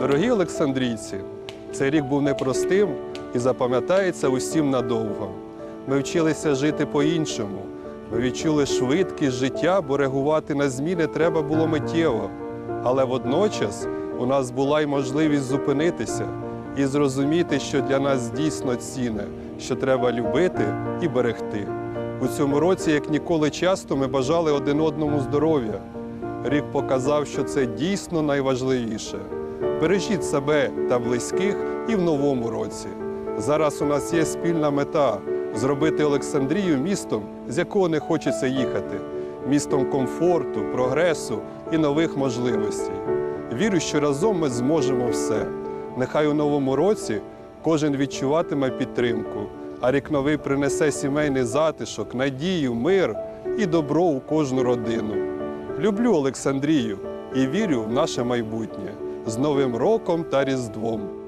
Дорогі Олександрійці, цей рік був непростим і запам'ятається усім надовго. Ми вчилися жити по-іншому. Ми відчули швидкість життя, бо реагувати на зміни треба було миттєво. Але водночас у нас була й можливість зупинитися і зрозуміти, що для нас дійсно цінне, що треба любити і берегти. У цьому році, як ніколи часто, ми бажали один одному здоров'я. Рік показав, що це дійсно найважливіше. Бережіть себе та близьких і в новому році. Зараз у нас є спільна мета зробити Олександрію містом, з якого не хочеться їхати, містом комфорту, прогресу і нових можливостей. Вірю, що разом ми зможемо все. Нехай у новому році кожен відчуватиме підтримку, а рік новий принесе сімейний затишок, надію, мир і добро у кожну родину. Люблю Олександрію і вірю в наше майбутнє з Новим роком та Різдвом.